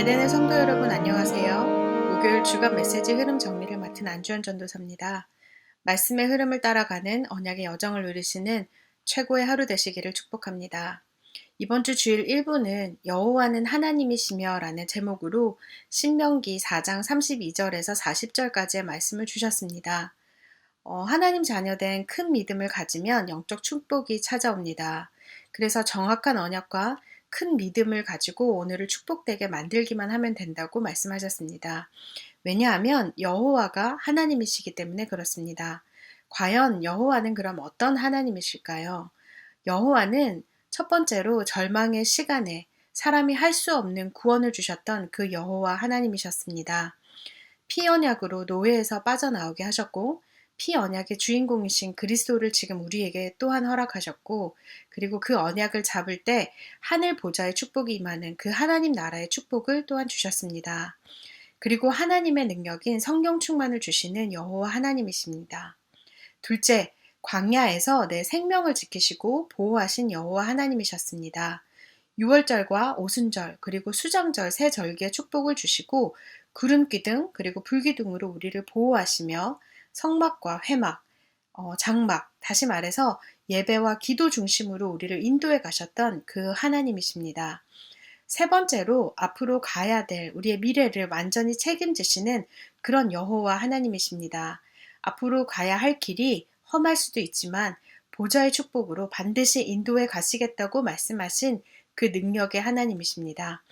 에덴의 성도 여러분 안녕하세요. 목요일 주간 메시지 흐름 정리를 맡은 안주현 전도사입니다. 말씀의 흐름을 따라가는 언약의 여정을 누리시는 최고의 하루 되시기를 축복합니다. 이번 주 주일 1부는 여호와는 하나님이시며 라는 제목으로 신명기 4장 32절에서 40절까지의 말씀을 주셨습니다. 어, 하나님 자녀된 큰 믿음을 가지면 영적 축복이 찾아옵니다. 그래서 정확한 언약과 큰 믿음을 가지고 오늘을 축복되게 만들기만 하면 된다고 말씀하셨습니다. 왜냐하면 여호와가 하나님이시기 때문에 그렇습니다. 과연 여호와는 그럼 어떤 하나님이실까요? 여호와는 첫 번째로 절망의 시간에 사람이 할 수 없는 구원을 주셨던 그 여호와 하나님이셨습니다. 피 언약으로 노예에서 빠져나오게 하셨고 피 언약의 주인공이신 그리스도를 지금 우리에게 또한 허락하셨고 그리고 그 언약을 잡을 때 하늘 보좌의 축복이 임하는 그 하나님 나라의 축복을 또한 주셨습니다. 그리고 하나님의 능력인 성령 충만을 주시는 여호와 하나님이십니다. 둘째, 광야에서 내 생명을 지키시고 보호하신 여호와 하나님이셨습니다. 6월절과 오순절 그리고 수장절 세 절기의 축복을 주시고 구름기둥 그리고 불기둥으로 우리를 보호하시며 성막과 회막, 어, 장막, 다시 말해서 예배와 기도 중심으로 우리를 인도해 가셨던 그 하나님이십니다. 세 번째로 앞으로 가야 될 우리의 미래를 완전히 책임지시는 그런 여호와 하나님이십니다. 앞으로 가야 할 길이 험할 수도 있지만 보좌의 축복으로 반드시 인도해 가시겠다고 말씀하신 그 능력의 하나님이십니다.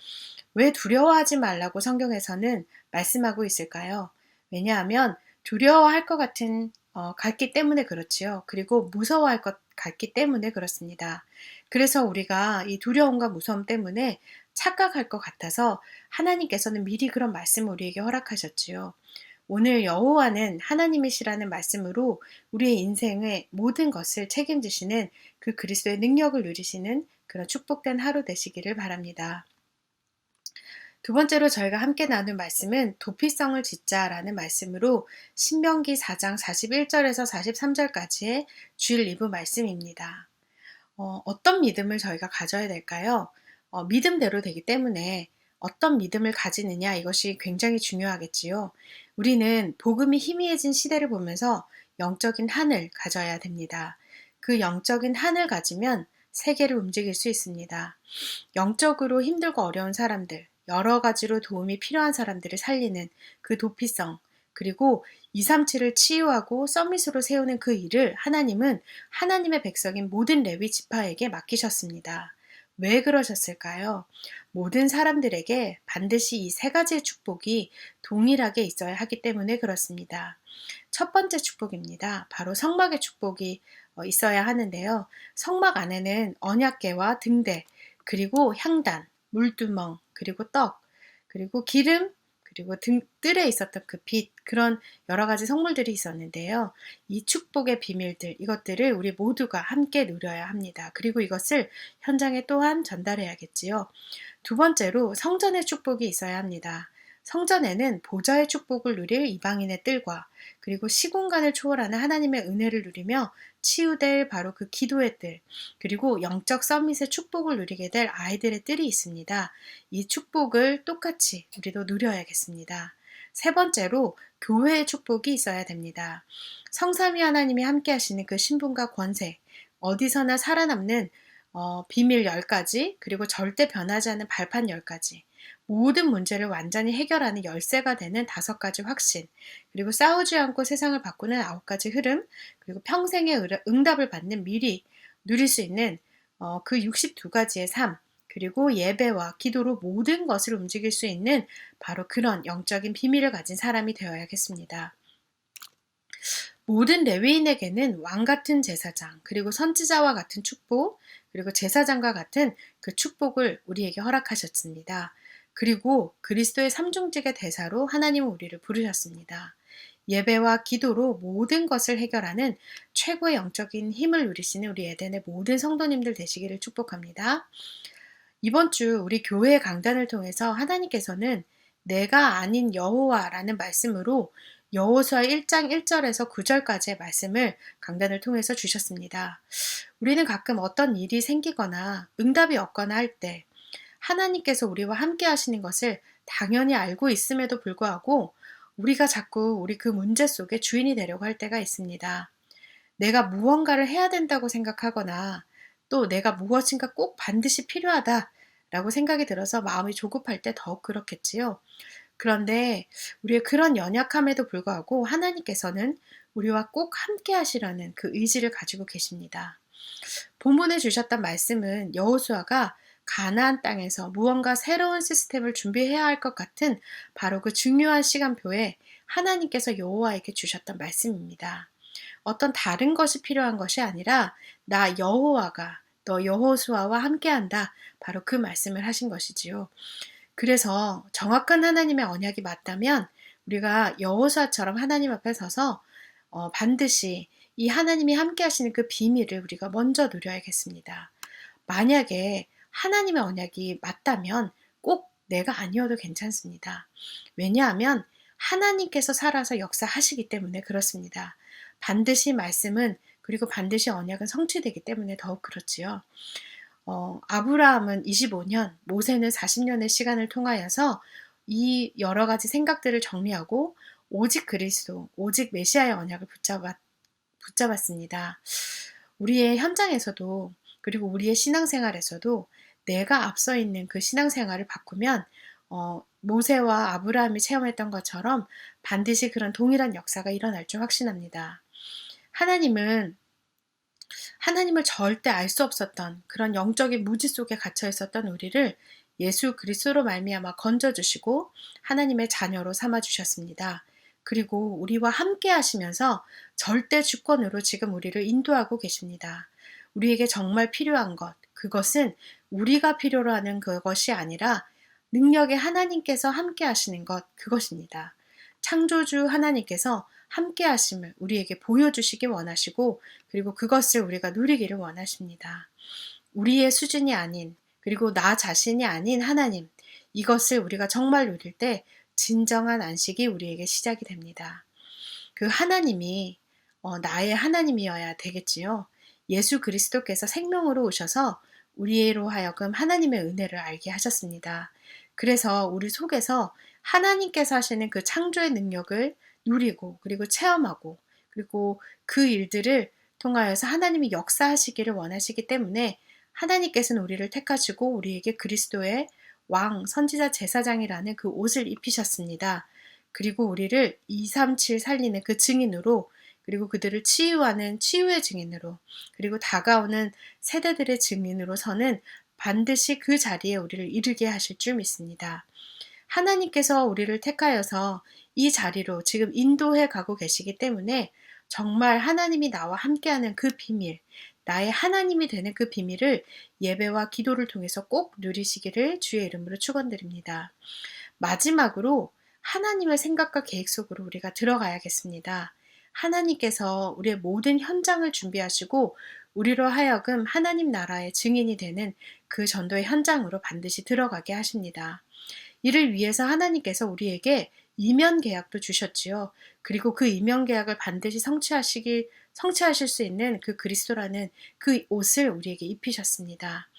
왜 두려워하지 말라고 성경에서는 말씀하고 있을까요? 왜냐하면 두려워할 것 같은 어, 같기 때문에 그렇지요. 그리고 무서워할 것 같기 때문에 그렇습니다. 그래서 우리가 이 두려움과 무서움 때문에 착각할 것 같아서 하나님께서는 미리 그런 말씀을 우리에게 허락하셨지요. 오늘 여호와는 하나님이시라는 말씀으로 우리의 인생의 모든 것을 책임지시는 그 그리스도의 능력을 누리시는 그런 축복된 하루 되시기를 바랍니다. 두 번째로 저희가 함께 나눌 말씀은 도피성을 짓자라는 말씀으로 신명기 4장 41절에서 43절까지의 주일 리브 말씀입니다. 어, 떤 믿음을 저희가 가져야 될까요? 어, 믿음대로 되기 때문에 어떤 믿음을 가지느냐 이것이 굉장히 중요하겠지요. 우리는 복음이 희미해진 시대를 보면서 영적인 한을 가져야 됩니다. 그 영적인 한을 가지면 세계를 움직일 수 있습니다. 영적으로 힘들고 어려운 사람들, 여러 가지로 도움이 필요한 사람들을 살리는 그 도피성, 그리고 237을 치유하고 서밋으로 세우는 그 일을 하나님은 하나님의 백성인 모든 레위 지파에게 맡기셨습니다. 왜 그러셨을까요? 모든 사람들에게 반드시 이 세 가지의 축복이 동일하게 있어야 하기 때문에 그렇습니다. 첫 번째 축복입니다. 바로 성막의 축복이 어, 있어야 하는데요. 성막 안에는 언약계와 등대, 그리고 향단, 물두멍, 그리고 떡, 그리고 기름, 그리고 등, 뜰에 있었던 그 빛, 그런 여러 가지 성물들이 있었는데요. 이 축복의 비밀들, 이것들을 우리 모두가 함께 누려야 합니다. 그리고 이것을 현장에 또한 전달해야겠지요. 두 번째로 성전의 축복이 있어야 합니다. 성전에는 보좌의 축복을 누릴 이방인의 뜰과 그리고 시공간을 초월하는 하나님의 은혜를 누리며 치유될 바로 그 기도의 뜰, 그리고 영적 서밋의 축복을 누리게 될 아이들의 뜰이 있습니다. 이 축복을 똑같이 우리도 누려야겠습니다. 세 번째로 교회의 축복이 있어야 됩니다. 성삼위 하나님이 함께 하시는 그 신분과 권세, 어디서나 살아남는 어, 비밀 10가지, 그리고 절대 변하지 않는 발판 10가지, 모든 문제를 완전히 해결하는 열쇠가 되는 다섯 가지 확신, 그리고 싸우지 않고 세상을 바꾸는 아홉 가지 흐름, 그리고 평생의 응답을 받는 미리 누릴 수 있는 어, 그 62가지의 삶, 그리고 예배와 기도로 모든 것을 움직일 수 있는 바로 그런 영적인 비밀을 가진 사람이 되어야겠습니다. 모든 레위인에게는 왕 같은 제사장, 그리고 선지자와 같은 축복, 그리고 제사장과 같은 그 축복을 우리에게 허락하셨습니다. 그리고 그리스도의 삼중직의 대사로 하나님은 우리를 부르셨습니다. 예배와 기도로 모든 것을 해결하는 최고의 영적인 힘을 누리시는 우리 에덴의 모든 성도님들 되시기를 축복합니다. 이번 주 우리 교회 강단을 통해서 하나님께서는 내가 아닌 여호와라는 말씀으로 여호수아 1장 1절에서 9절까지의 말씀을 강단을 통해서 주셨습니다. 우리는 가끔 어떤 일이 생기거나 응답이 없거나 할 때 하나님께서 우리와 함께 하시는 것을 당연히 알고 있음에도 불구하고 우리가 자꾸 우리 그 문제 속에 주인이 되려고 할 때가 있습니다. 내가 무언가를 해야 된다고 생각하거나 또 내가 무엇인가 꼭 반드시 필요하다 라고 생각이 들어서 마음이 조급할 때 더욱 그렇겠지요. 그런데 우리의 그런 연약함에도 불구하고 하나님께서는 우리와 꼭 함께 하시라는 그 의지를 가지고 계십니다. 본문에 주셨던 말씀은 여호수아가 가나안 땅에서 무언가 새로운 시스템을 준비해야 할 것 같은 바로 그 중요한 시간표에 하나님께서 여호와에게 주셨던 말씀입니다. 어떤 다른 것이 필요한 것이 아니라 나 여호와가 너 여호수아와 함께한다. 바로 그 말씀을 하신 것이지요. 그래서 정확한 하나님의 언약이 맞다면 우리가 여호수아처럼 하나님 앞에 서서 어, 반드시 이 하나님이 함께 하시는 그 비밀을 우리가 먼저 누려야겠습니다. 만약에 하나님의 언약이 맞다면 꼭 내가 아니어도 괜찮습니다. 왜냐하면 하나님께서 살아서 역사하시기 때문에 그렇습니다. 반드시 말씀은 그리고 반드시 언약은 성취되기 때문에 더욱 그렇지요. 어, 아브라함은 25년, 모세는 40년의 시간을 통하여서 이 여러 가지 생각들을 정리하고 오직 그리스도, 오직 메시아의 언약을 붙잡았, 붙잡았습니다. 우리의 현장에서도 그리고 우리의 신앙생활에서도 내가 앞서 있는 그 신앙생활을 바꾸면 어, 모세와 아브라함이 체험했던 것처럼 반드시 그런 동일한 역사가 일어날 줄 확신합니다. 하나님은 하나님을 절대 알 수 없었던 그런 영적인 무지 속에 갇혀 있었던 우리를 예수 그리스도로 말미암아 건져 주시고 하나님의 자녀로 삼아 주셨습니다. 그리고 우리와 함께 하시면서 절대 주권으로 지금 우리를 인도하고 계십니다. 우리에게 정말 필요한 것, 그것은 우리가 필요로 하는 그것이 아니라 능력의 하나님께서 함께 하시는 것, 그것입니다. 창조주 하나님께서 함께 하심을 우리에게 보여주시기 원하시고, 그리고 그것을 우리가 누리기를 원하십니다. 우리의 수준이 아닌, 그리고 나 자신이 아닌 하나님, 이것을 우리가 정말 누릴 때 진정한 안식이 우리에게 시작이 됩니다. 그 하나님이 어, 나의 하나님이어야 되겠지요. 예수 그리스도께서 생명으로 오셔서 우리로 하여금 하나님의 은혜를 알게 하셨습니다. 그래서 우리 속에서 하나님께서 하시는 그 창조의 능력을 누리고 그리고 체험하고 그리고 그 일들을 통하여서 하나님이 역사하시기를 원하시기 때문에 하나님께서는 우리를 택하시고 우리에게 그리스도의 왕, 선지자, 제사장이라는 그 옷을 입히셨습니다. 그리고 우리를 237 살리는 그 증인으로 그리고 그들을 치유하는 치유의 증인으로, 그리고 다가오는 세대들의 증인으로서는 반드시 그 자리에 우리를 이르게 하실 줄 믿습니다. 하나님께서 우리를 택하여서 이 자리로 지금 인도해 가고 계시기 때문에 정말 하나님이 나와 함께하는 그 비밀, 나의 하나님이 되는 그 비밀을 예배와 기도를 통해서 꼭 누리시기를 주의 이름으로 축원드립니다. 마지막으로 하나님의 생각과 계획 속으로 우리가 들어가야겠습니다. 하나님께서 우리의 모든 현장을 준비하시고 우리로 하여금 하나님 나라의 증인이 되는 그 전도의 현장으로 반드시 들어가게 하십니다. 이를 위해서 하나님께서 우리에게 이면 계약도 주셨지요. 그리고 그 이면 계약을 반드시 성취하시길 성취하실 수 있는 그 그리스도라는 그 옷을 우리에게 입히셨습니다.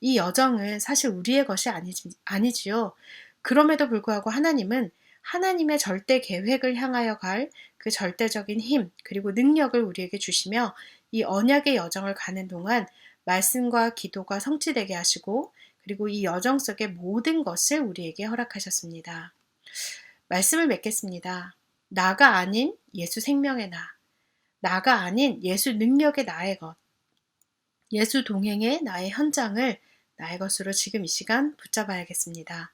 이 여정은 사실 우리의 것이 아니지, 아니지요. 그럼에도 불구하고 하나님은 하나님의 절대 계획을 향하여 갈 그 절대적인 힘 그리고 능력을 우리에게 주시며 이 언약의 여정을 가는 동안 말씀과 기도가 성취되게 하시고 그리고 이 여정 속의 모든 것을 우리에게 허락하셨습니다. 말씀을 맺겠습니다. 나가 아닌 예수 생명의 나, 나가 아닌 예수 능력의 나의 것, 예수 동행의 나의 현장을 나의 것으로 지금 이 시간 붙잡아야겠습니다.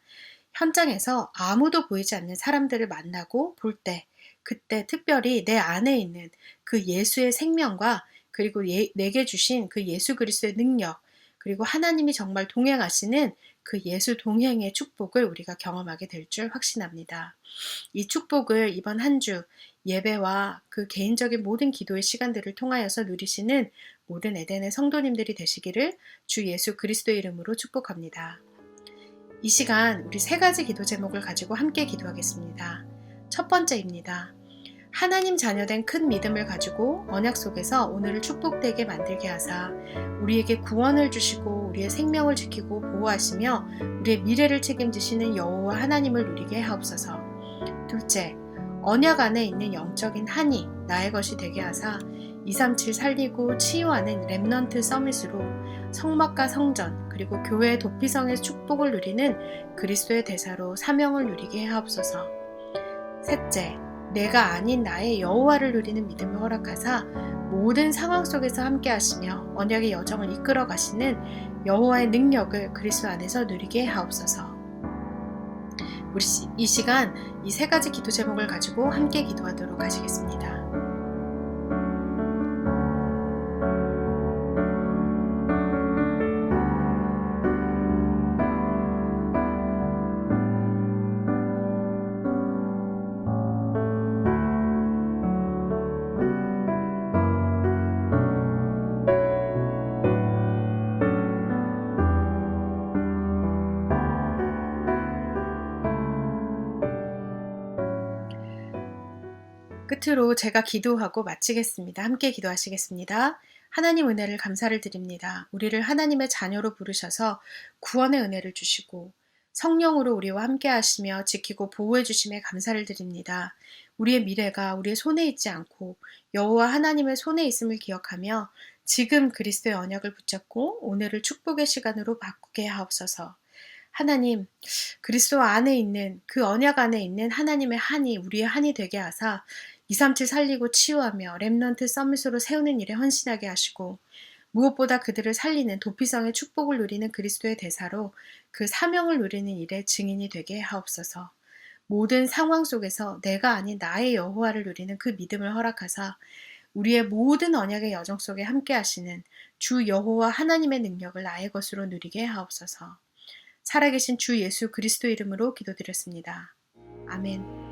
현장에서 아무도 보이지 않는 사람들을 만나고 볼 때, 그때 특별히 내 안에 있는 그 예수의 생명과 그리고 예, 내게 주신 그 예수 그리스도의 능력, 그리고 하나님이 정말 동행하시는 그 예수 동행의 축복을 우리가 경험하게 될 줄 확신합니다. 이 축복을 이번 한 주 예배와 그 개인적인 모든 기도의 시간들을 통하여서 누리시는 모든 에덴의 성도님들이 되시기를 주 예수 그리스도의 이름으로 축복합니다. 이 시간 우리 세 가지 기도 제목을 가지고 함께 기도하겠습니다. 첫 번째입니다. 하나님 자녀된 큰 믿음을 가지고 언약 속에서 오늘을 축복되게 만들게 하사 우리에게 구원을 주시고 우리의 생명을 지키고 보호하시며 우리의 미래를 책임지시는 여호와 하나님을 누리게 하옵소서. 둘째, 언약 안에 있는 영적인 한이 나의 것이 되게 하사 237 살리고 치유하는 렘넌트 서밋으로 성막과 성전 그리고 교회의 도피성의 축복을 누리는 그리스도의 대사로 사명을 누리게 하옵소서. 셋째, 내가 아닌 나의 여호와를 누리는 믿음을 허락하사 모든 상황 속에서 함께 하시며 언약의 여정을 이끌어 가시는 여호와의 능력을 그리스도 안에서 누리게 하옵소서. 우리 이 시간 이 세 가지 기도 제목을 가지고 함께 기도하도록 하시겠습니다. 끝으로 제가 기도하고 마치겠습니다. 함께 기도하시겠습니다. 하나님 은혜를 감사를 드립니다. 우리를 하나님의 자녀로 부르셔서 구원의 은혜를 주시고 성령으로 우리와 함께 하시며 지키고 보호해 주심에 감사를 드립니다. 우리의 미래가 우리의 손에 있지 않고 여호와 하나님의 손에 있음을 기억하며 지금 그리스도의 언약을 붙잡고 오늘을 축복의 시간으로 바꾸게 하옵소서. 하나님, 그리스도 안에 있는 그 언약 안에 있는 하나님의 한이 우리의 한이 되게 하사 237 살리고 치유하며 렘넌트 서밋으로 세우는 일에 헌신하게 하시고 무엇보다 그들을 살리는 도피성의 축복을 누리는 그리스도의 대사로 그 사명을 누리는 일에 증인이 되게 하옵소서. 모든 상황 속에서 내가 아닌 나의 여호와를 누리는 그 믿음을 허락하사 우리의 모든 언약의 여정 속에 함께 하시는 주 여호와 하나님의 능력을 나의 것으로 누리게 하옵소서. 살아계신 주 예수 그리스도 이름으로 기도드렸습니다. 아멘.